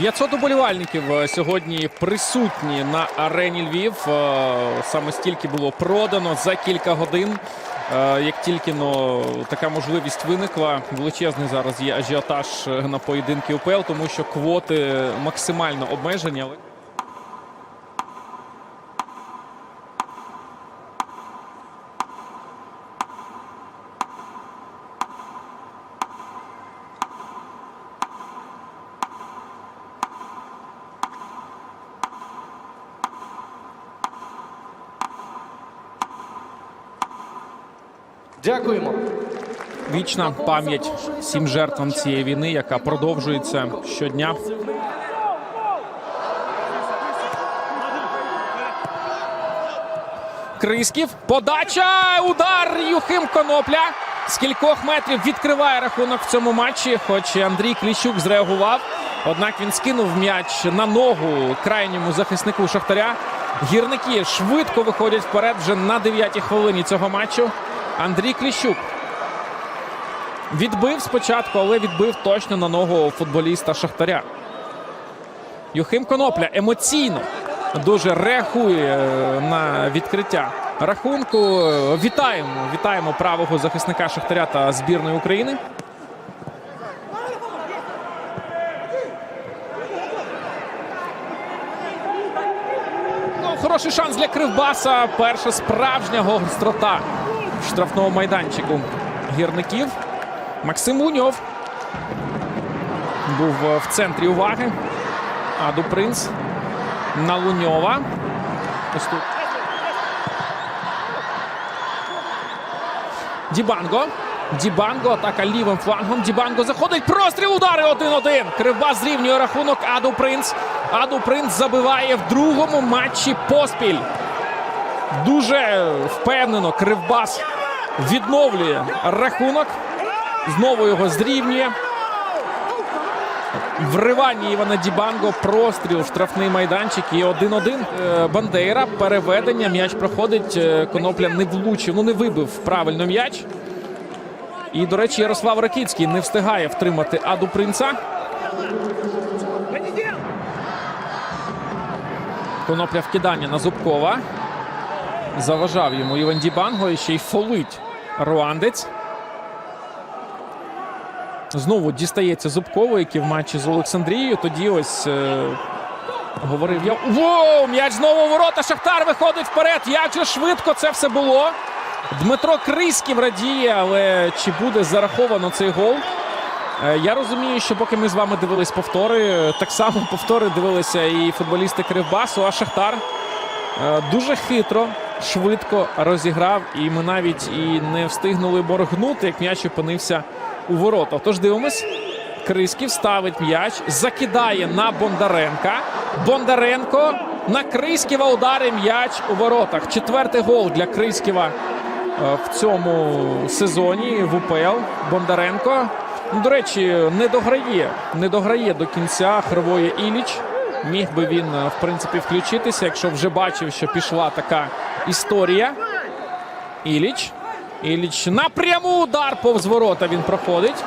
500 уболівальників е, сьогодні присутні на арені Львів. Е, Саме стільки було продано за кілька годин. Е, Як тільки но така можливість виникла, величезний зараз є ажіотаж на поєдинки УПЛ, тому що квоти максимально обмежені. Дякуємо. Вічна пам'ять всім жертвам цієї війни, яка продовжується щодня. Крисків. Подача. Удар. Юхим Конопля. З кількох метрів відкриває рахунок в цьому матчі. Хоч Андрій Кліщук зреагував. Однак він скинув м'яч на ногу крайньому захиснику Шахтаря. Гірники швидко виходять вперед вже на 9-й хвилині цього матчу. Андрій Кліщук Відбив спочатку, але відбив точно на ногу футболіста Шахтаря. Юхим Конопля емоційно дуже реагує е, на відкриття рахунку. Вітаємо, вітаємо правого захисника Шахтаря та збірної України. Ну, хороший шанс для Кривбаса. Перша справжня гострота в штрафному майданчику гірників. Максим Луньов був в центрі уваги. Аду Принц на Луньова. Дібанго. Дібанго. Атака лівим флангом. Дібанго заходить. Простріл удари 1-1. Кривбас зрівнює рахунок. Аду Принц. Аду Принц забиває в другому матчі поспіль. Дуже впевнено Кривбас відновлює рахунок. Знову його зрівнює. Вривання Івана Дібанго, простріл, штрафний майданчик і 1-1. Е, Бандейра, переведення. М'яч проходить. Е, Конопля не влучив, ну не вибив правильно м'яч. І, до речі, Ярослав Ракіцький не встигає втримати Аду Принца. Конопля вкидання на Зубкова. Заважав йому Іван Дібанго і ще й фолить руандець. Знову дістається Зубково, який в матчі з Олександрією. Тоді ось е, говорив я. Воу! М'яч знову ворота. Шахтар виходить вперед. Як же швидко це все було. Дмитро Криськів радіє, але чи буде зараховано цей гол? Е, Я розумію, що поки ми з вами дивились повтори, е, так само повтори дивилися і футболісти Кривбасу, а Шахтар е, дуже хитро, швидко розіграв. І ми навіть і не встигнули моргнути, як м'яч опинився у воротах. Тож дивимось. Крисків ставить м'яч, закидає на Бондаренка. Бондаренко на Криськіва удари м'яч у воротах. Четвертий гол для Криськіва е, в цьому сезоні в УПЛ. Бондаренко. Ну, До речі, не дограє, не дограє до кінця Хривоє Іліч. Міг би він, е, в принципі, включитися, якщо вже бачив, що пішла така історія. Іліч. Іліч напряму удар повз ворота він проходить.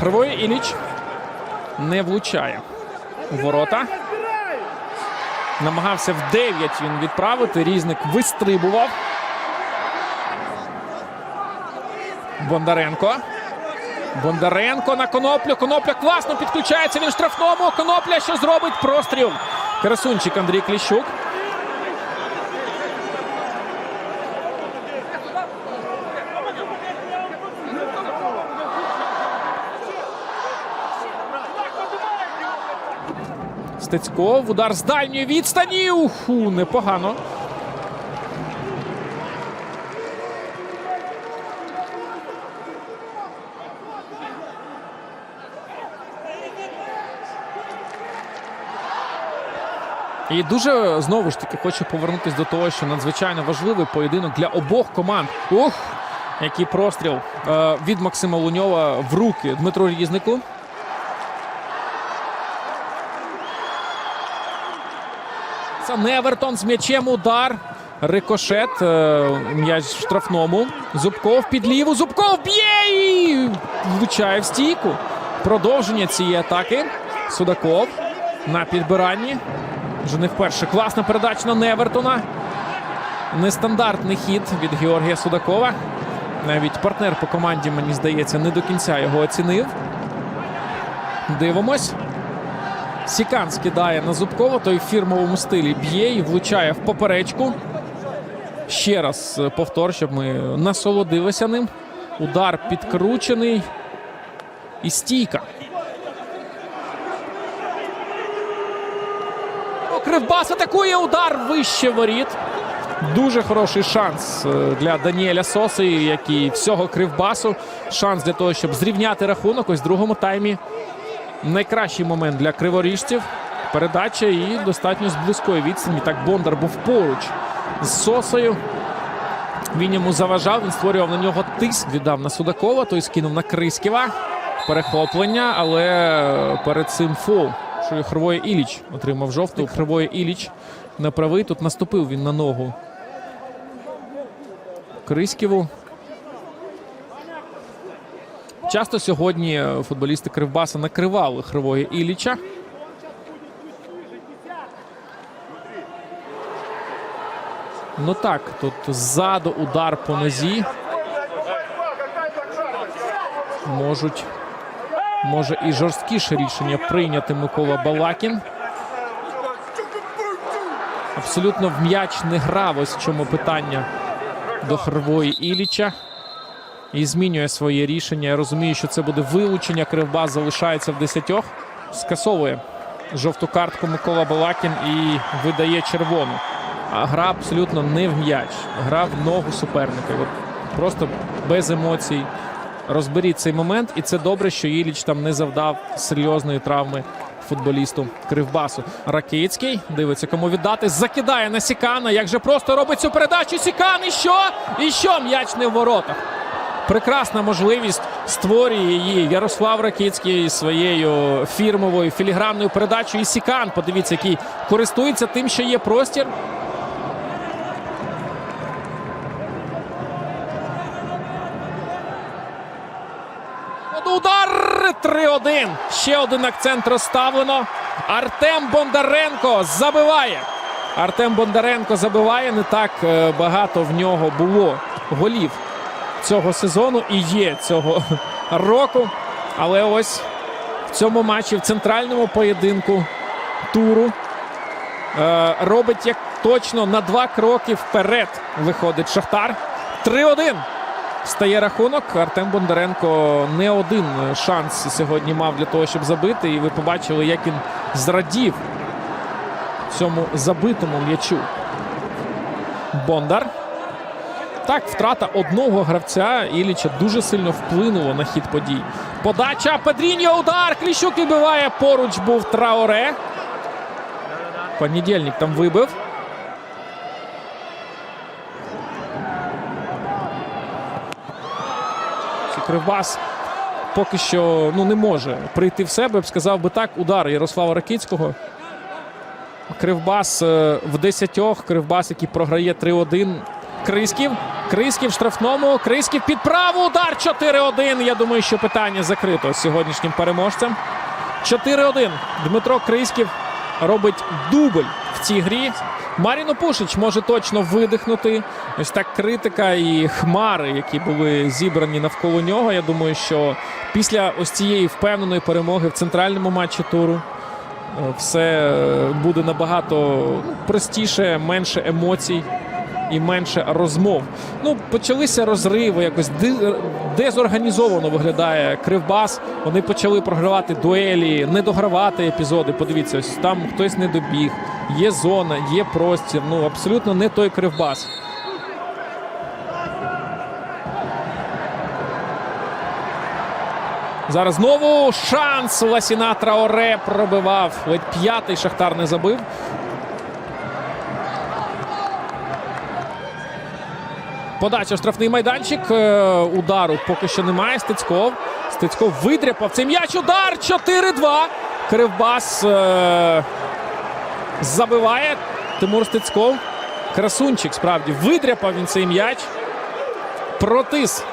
Хривоє Іліч не влучає у ворота. Намагався в 9 він відправити. Різник вистрибував. Бондаренко. Бондаренко на коноплю. Конопля класно підключається. Він штрафному. Конопля що зробить простріл. Красунчик Андрій Кліщук. Стецьков. Удар з дальньої відстані. Уху, непогано. І дуже знову ж таки хочу повернутися до того, що надзвичайно важливий поєдинок для обох команд. Ух! Який простріл е, від Максима Луньова в руки Дмитру Різнику. Це Невертон з м'ячем удар. Рикошет. е, М'яч в штрафному. Зубков під ліву. Зубков б'є і влучає в стійку. Продовження цієї атаки. Судаков. на підбиранні. Вже не вперше. Класна передача на Невертона. Нестандартний хід від Георгія Судакова. Навіть партнер по команді, мені здається, не до кінця його оцінив. Дивимось. Сікан скидає на Зубкова, той в фірмовому стилі б'є і влучає в поперечку. Ще раз е, повтор, щоб ми насолодилися ним. Удар підкручений. І стійка. Кривбас атакує удар вище воріт. Дуже хороший шанс е, для Даніеля Соси, як і всього Кривбасу. Шанс для того, щоб зрівняти рахунок. Ось в другому таймі найкращий момент для криворіжців. Передача і достатньо з близької відстані. Так Бондар був поруч з Сосою. Він йому заважав, він створював на нього тиск, віддав на Судакова, той скинув на Криськіва. Перехоплення, але перед цим фол, що Хривоє Іліч отримав жовтий. Хривоє Іліч на правий. Тут наступив він на ногу Криськіву. Часто сьогодні футболісти Кривбаса накривали Хривоє Іліча. Ну так, тут ззаду удар по нозі. Можуть, може і жорсткіше рішення прийняти Микола Балакін. Абсолютно в м'яч не грав. Ось в чому питання до Хривої Іліча. І змінює своє рішення. Я розумію, що це буде вилучення. Кривбас залишається в десятьох. Скасовує жовту картку Микола Балакін і видає червону. А гра абсолютно не в м'яч. Гра в ногу суперника. От просто без емоцій. Розберіть цей момент, і це добре, що Іліч там не завдав серйозної травми футболісту Кривбасу. Ракицький дивиться, кому віддати. Закидає на Сікана. Як же просто робить цю передачу Сікан. І що? І що? М'яч не в воротах. Прекрасна можливість створює її Ярослав Ракицький своєю фірмовою філігранною передачею. І Сікан, подивіться, який користується тим, що є простір. Удар 3-1. Ще один акцент розставлено. Артем Бондаренко забиває. Артем Бондаренко забиває. Не так е, багато в нього було голів цього сезону і є цього року. Але ось в цьому матчі в центральному поєдинку туру е, робить як точно на два кроки вперед виходить Шахтар. 3-1. Стає рахунок. Артем Бондаренко не один шанс сьогодні мав для того, щоб забити. І ви побачили, як він зрадів цьому забитому м'ячу. Бондар. Так, втрата одного гравця Іліча дуже сильно вплинула на хід подій. Подача Педріньо, удар. Кліщук відбиває. Поруч був Траоре. Понедільник там вибив. Кривбас поки що ну, не може прийти в себе. Сказав би так. Удар Ярослава Ракицького. Кривбас е, в десятьох. Кривбас, який програє 3-1. Крисків. Крисків в штрафному. Крисків під праву. Удар 4-1. Я думаю, що питання закрито сьогоднішнім переможцем. 4-1. Дмитро Крисків робить дубль в цій грі. Маріно Пушич може точно видихнути. Ось так критика і хмари, які були зібрані навколо нього. Я думаю, що після ось цієї впевненої перемоги в центральному матчі туру е, все е, буде набагато ну, простіше, менше емоцій і менше розмов. Ну, почалися розриви, якось дезорганізовано виглядає Кривбас. Вони почали програвати дуелі, не догравати епізоди. Подивіться, ось там хтось не добіг. Є зона, є простір. Ну абсолютно не той Кривбас. Зараз знову шанс Ласіна Траоре пробивав. Ледь п'ятий Шахтар не забив. Подача в штрафний майданчик. Е, Удару поки що немає. Стецьков. Стецьков видряпав цей м'яч. Удар 4-2. Кривбас е, забиває. Тимур Стецьков. Красунчик справді видряпав він цей м'яч. Протис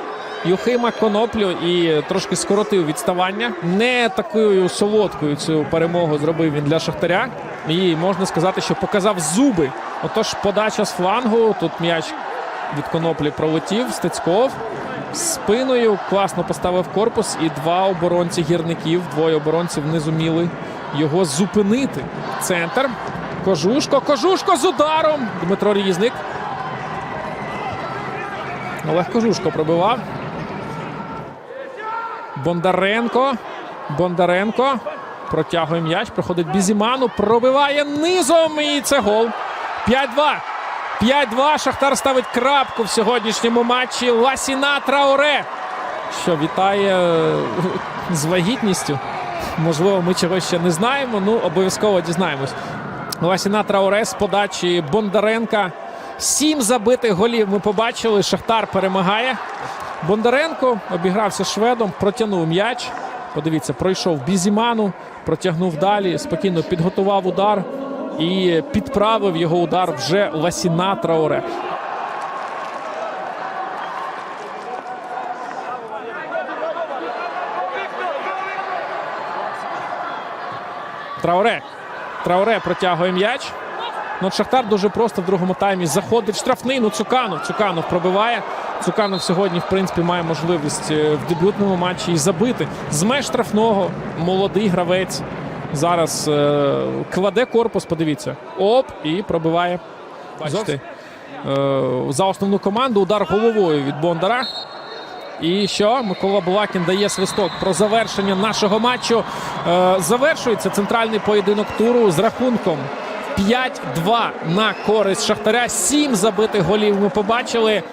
Юхима Коноплю і трошки скоротив відставання. Не такою солодкою цю перемогу зробив він для Шахтаря. І можна сказати, що показав зуби. Отож, подача з флангу. Тут м'яч від коноплі пролетів. Стецьков спиною класно поставив корпус. І два оборонці гірників, двоє оборонців не зуміли його зупинити. Центр. Кожушко. Кожушко з ударом. Дмитро Різник. Олег Кожушко пробивав. Бондаренко. Бондаренко. Протягує м'яч. Проходить Бізіману. Пробиває низом. І це гол. 5-2. 5-2. Шахтар ставить крапку в сьогоднішньому матчі. Ласіна Траоре. Що вітає е, з вагітністю. Можливо, ми чогось ще не знаємо. Ну, обов'язково дізнаємось. Ласіна Траоре з подачі Бондаренка. Сім забитих голів ми побачили. Шахтар перемагає. Бондаренко обігрався шведом, протягнув м'яч. Подивіться, пройшов Бізіману, протягнув далі, спокійно підготував удар і підправив його удар вже Ласіна Траоре. Трауре. Трауре протягує м'яч. Ну, Шахтар дуже просто в другому таймі заходить штрафний. Ну, Цуканов. Цуканов пробиває. Цуканов сьогодні, в принципі, має можливість е, в дебютному матчі і забити. З меж штрафного молодий гравець. Зараз е, кладе корпус, подивіться. Оп, і пробиває. Бачите, е, за основну команду удар головою від Бондара. І що? Микола Булакін дає свисток про завершення нашого матчу. Е, завершується центральний поєдинок туру з рахунком 5-2 на користь Шахтаря. Сім забитих голів ми побачили.